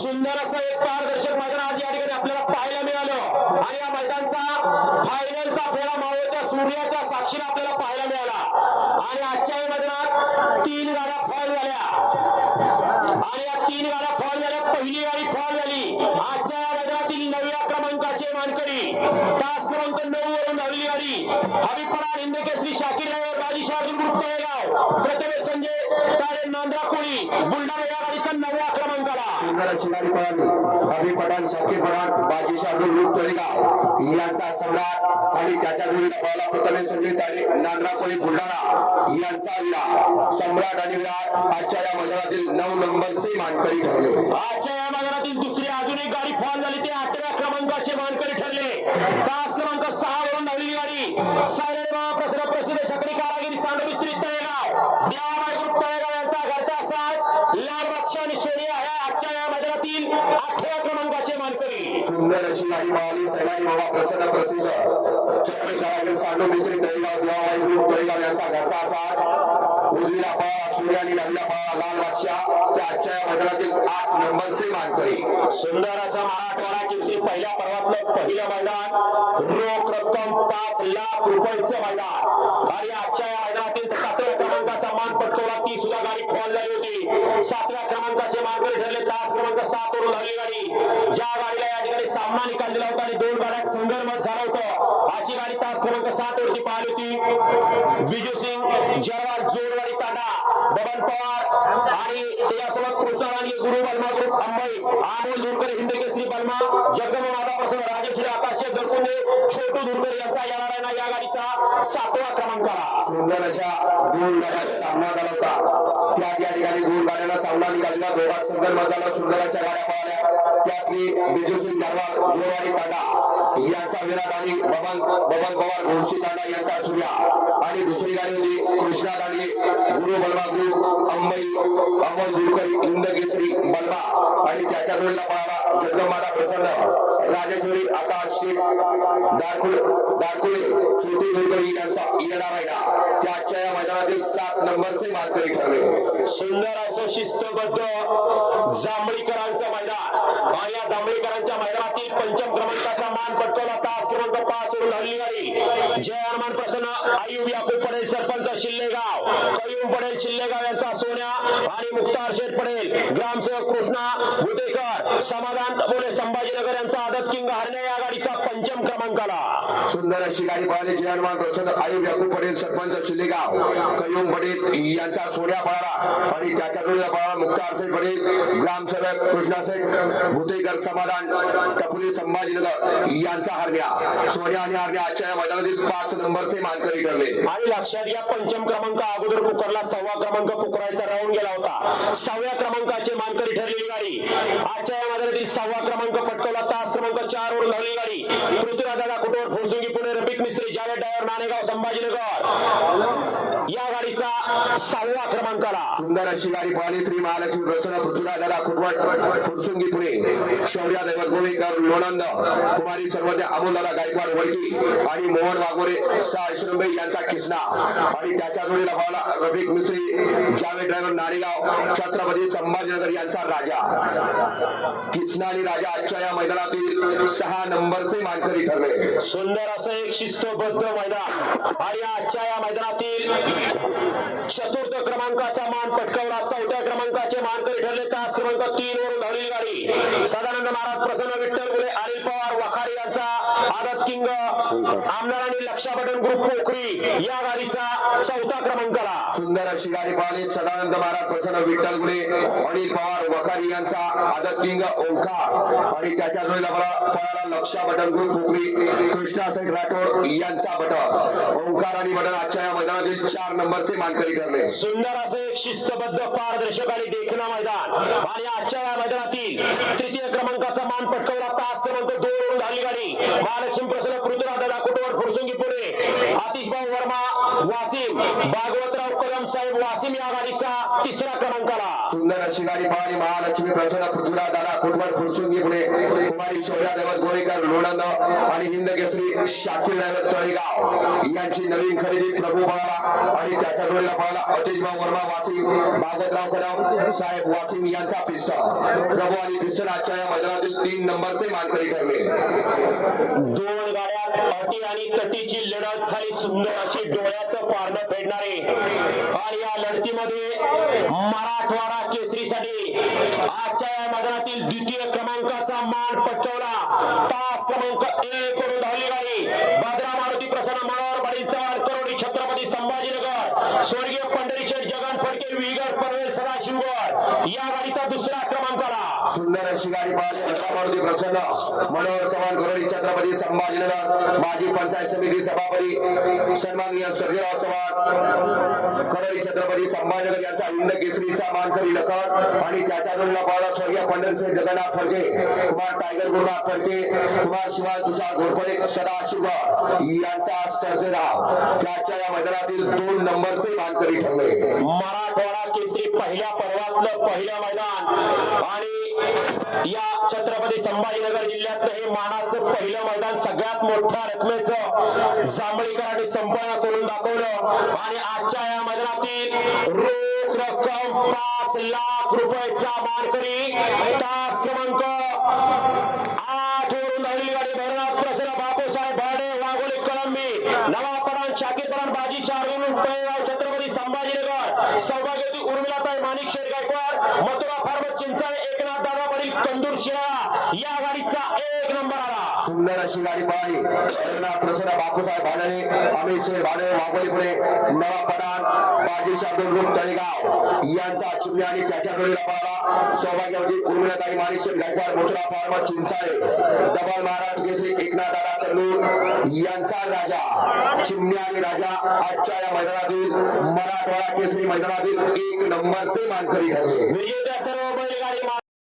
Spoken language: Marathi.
सुंदर असं एक पारदर्शक मैदान आज या ठिकाणी आपल्याला पाहायला मिळालं. आणि या मैदानचा फायनलचा फेरा मावळत्या सूर्याच्या साक्षीने आपल्याला पाहायला मिळाला. आणि आजच्या या मैदानात तीन गाड्या फॉल झाल्या. आणि या तीन गाड्या फॉल झाल्या. पहिली गाडी फॉल झाली. आजच्या या मैदानातील नवव्या क्रमांकाचे मानकरी. तास क्रमांक नऊ वरून धावली गाडी. हरिपरा हिंदकेसरी शाकीर ड्रायव्हर बाजी शार्दूल ग्रुप तळेगाव प्रथमेश संजय सुंदर अशी गाडी पळाली. अभि पठाण शौकी पठाण बाजीशा शार्दूल रूप तळेगाव यांचा सम्राट आणि त्याच्या जोडीला पळाला पुतळे संजय तारे नांद्रा कोळी बुलढाणा. यांचा विराट सम्राट आणि विराट आजच्या या मैदानातील नऊ नंबरचे मानकरी ठरले. आजच्या या मैदानातील दुसरी अजून एक गाडी फॉल झाली. ते आठव्या क्रमांकाचे मानकरी ठरले. तास क्रमांक सहा वरून धावलेली गाडी. सायरण महाप्रसन्न प्रसिद्ध छकडी कारागिरी सांगवी तळेगाव तळेगाव. सुंदर अशी गाडी बाबा प्रसन्न प्रसिद्ध चक्र कारागीर सांडू मिस्त्री तळेगाव देवाबाई ग्रुप तळेगाव यांचा घरचा साथ उजवीला पळाला सूर्य आणि डावीला पळाला लाल बादशाह त्या आजच्या या मैदानातील आठ नंबरचे मानकरी सुंदर असं मराठवाडा केसरी पहिल्या पर्वातलं पहिलं मैदान रोख रक्कम पाच लाख रुपयांचं मैदान आणि आजच्या या मैदानातील सातव्या क्रमांकाचा मान पटकवला ती सुद्धा गाडी फॉल झाली होती सातव्या क्रमांकाचे मानकरी ठरले. तास क्रमांक सात वरून धावली गाडी ज्या गाडीला या ठिकाणी सामना निकाल दिला होता आणि दोन गाड्यात संघर्ष झालं होतं. अशी गाडी तास क्रमांक सात वरती पाहिली होती. बिजू सिंग जरवाल जोरवाडी तांडा बबन पवार आणि त्याच्यासोबत कृष्णा राणी गुरु बलमा ग्रुप अंबाई अमोल धुरकर हिंद केसरी बलमा जगदंब माता प्रसन्न राजेश्री आकाश दरकुंडे छोटू धुरकर यांचा येणार आहे ना या गाडीचा सातवा क्रमांक. आला सुंदर अशा दोन गाड्याचा सामना झाला होता. त्या ठिकाणी दोन गाड्यांना सामना निघालेला. दोघात संदर्भ झाला. सुंदर अशा गाड्या पळाल्या त्यातली बिजू सिंग जरवाल जोरवाडी तांडा यांचा विराट आणि बबन बबन पवार घोडशी दादा यांचा सूर्या. आणि दुसरी गाडी होती कृष्णा दांडगे गुरु बलमा गुरु अंबई अमोल दुरकर हिंद केसरी बलमा. आणि त्याच्या जोडीला पळाला जगदंबाला प्रसन्न राजेश्वरी आकाश शेख दारकुळे दारकुळे छोटी दुरकरी यांचा येणार राहिला त्या आजच्या या मैदानातील सात नंबरचे मानकरी ठरले. सुंदर असं शिस्तबद्ध जांभळीकरांचं मैदान. आणि या जांभळीकरांच्या मैदानातील पंचम क्रमांकाचा मान पटकवला तास पाच वरून हल्ली गाडी. जय हनुमान प्रसन्न. आयुब याकूब पडेल सरपंच शिल्लेगाव. कयूम पडेल शिल्लेगाव यांचा सोन्या आणि मुक्तार शेठ पडेल. ग्रामसेवक कृष्णा बुदेकर समाधान बोले संभाजीनगर यांचा आदत किंग हरणे या गाडीचा पंचम क्रमांकाला. सुंदर अशी गाडी पळाली. जय हनुमान प्रसन्न. आयुब याकूब पटेल सरपंच शिल्लेगाव. कयूम पडेल यांचा सोन्या पळाला. आणि त्याच्या जोडीला पळाला मुक्तार शेठ पडेल ग्रामसेवक कृष्णा शेठ भुतेकर समाधान टपुरी संभाजीनगर यांचा हरण्या सोन्या आणि हरण्या आजच्या या मैदानातील पाच नंबरचे मानकरी ठरले. आणि लक्षात घ्या पंचम क्रमांक अगोदर पुकारला सहावा क्रमांक पुकरायचा राहून गेला होता. सहाव्या क्रमांकाचे मानकरी ठरलेली गाडी. आजच्या या मैदानातील सहावा क्रमांक पटकवला तास क्रमांक चार वरून धावली गाडी. पृथ्वीराज दादा कुटोर फुरसुंगी पुणे रफिक मिस्त्री जाले डायर नाणेगाव संभाजीनगर. सहाव्या क्रमांकाला सुंदर अशी गाडी पाहिली श्री महालक्ष्मी रचना पृथ्वीला दादा खुटवट फुरसुंगी पुणे. शौर्या दैवत गोवेकर लोणंद कुमारी सर्वज्ञ अमोलदादा गायकवाड वडकी आणि मोहन वाघोरे सा श्रंबे यांचा किसना आणि त्याच्या जोडीला पळाला रफिक मिस्त्री जावेद ड्रायव्हर नारेगाव छत्रपती संभाजीनगर यांचा राजा. किसना आणि राजा आजच्या या मैदानातील सहा नंबरचे मानकरी ठरले. सुंदर असं एक शिस्तबद्ध मैदान. आणि आजच्या या मैदानातील चतुर्थ क्रमांकाचा मान पटकावला चौथ्या क्रमांकाचे मानकरी ठरले. तास क्रमांक तीन वरून धावलेली गाडी. सदानंद महाराज प्रसन्न विठ्ठल गुले अनिल पवार वखारी यांचा आदत किंग आमदार आणि लक्षा बटन ग्रुप पोखरी या गाडीचा चौथा क्रमांकाला सुंदर अशी गाडी सदानंद महाराज प्रसन्न विठ्ठल गुणे अनिल पवार वखारी यांचा आदतलिंग ओंकार. आणि त्याच्या जोडीला पळाला लक्षा बटन ग्रुप पोखरी कृष्णा सेठ राठोड यांचा बटन. ओंकार आणि बटन आजच्या या मैदानातील चार नंबरचे मानकरी ठरले. सुंदर असे एक शिस्तबद्ध पारदर्शक आणि देखणा मैदान. आणि आजच्या या मैदानातील तृतीय क्रमांकाचा मान पटकवला. तास क्रमांक दोन झाली गाडी. महालक्ष्मी प्रसन्न पृथ्वीराज दादा कुटवर फुरसुंगी पुणे वासिम भागवतराव कदम साहेब वासिम या गाडीचा तिसऱ्या क्रमांकाला. सुंदर अशी गाडी पळाली महालक्ष्मी प्रसन्न पृथ्वीराज दादा कुटुंबात फुरसुंगी पुढे. कुमारी शौर्या दैवत गोरेकर लोणंद आणि हिंद केसरी शाकीर दैवत तळेगाव यांची नवीन खरेदी प्रभू पळाला आणि त्याच्या जोडीला पळाला. अतेजभाऊ वर्मा वासिम भागवतराव कदम साहेब वासिम यांचा पिस्टल प्रभू आणि पिस्टल आजच्या या मैदानातील तीन नंबरचे मानकरी ठरले. दोन गाड्यात अटी आणि तटीची लढत झाली. सुंदर अशी डोळ्याचं पारणं फेडणारे. आणि या लढतीमध्ये मराठवाडा केसरीसाठी आजच्या या मैदानातील द्वितीय मान पटकवला. तास क्रमांक एक वरून धावली गाडी. बाजरा मारुती प्रसन्न मनोहर पाटील चव्हाण करोडी छत्रपती संभाजीनगर. स्वर्गीय पंढरीशेठ जगन फडके विगर परवेल सदाशिवगड. या गाडीचा दुसरा क्रमांक आला. सुंदर अशी गाडी पाहिली भद्रा प्रसन्न मनोहर चव्हाण करोडी छत्रपती संभाजीनगर माजी पंचायत समिती सभापती सन्माननीय सर्जीराव चव्हाण करोडी छत्रपती संभाजीनगर यांचा हिंद केसरीचा मानकरी लखन आणि त्याच्या जोडीला पावला स्वर्गीय पंढरसिंह जगन्नाथ फडके कुमार टायगर गुरुनाथ फडके कुमार शिवाय तुषार घोरपडे सदाशिव यांचा सर्जेराव. त्याच्या या मैदानातील दोन नंबरचे मानकरी ठरले. मराठवाडा केसरी पहिल्या पर्वातलं पहिलं मैदान. आणि या छत्रपती संभाजीनगर जिल्ह्यात हे मानाचं पहिलं मैदान सगळ्यात मोठ्या रकमेचं जांभळीकरांनी संपन्न करून दाखवलं. आणि आजच्या या मैदानातील रोख रक्कम पाच लाख रुपयाचा मानकरी तास क्रमांक अशी गाडी पाहिली. रघुनाथ प्रसन्न बापूसाहेब भाडणे अमित शेठ भाडणे वाघोली पुणे नवा पठाण बाजी शार्दूल ग्रुप तळेगाव यांचा चिमणी आणि त्याच्या जोडीला पळाला. सौभाग्यवती उर्मिलाताई माणिकशेठ गायकवाड मोतरा फार्म चिंचाळे. डबल महाराज केसरी एकनाथ दादा कल्लूर यांचा राजा. चिमण्या आणि राजा आजच्या या मैदानातील मराठवाडा केसरी मैदानातील एक नंबरचे मानकरी ठरले. विजेत्या सर्व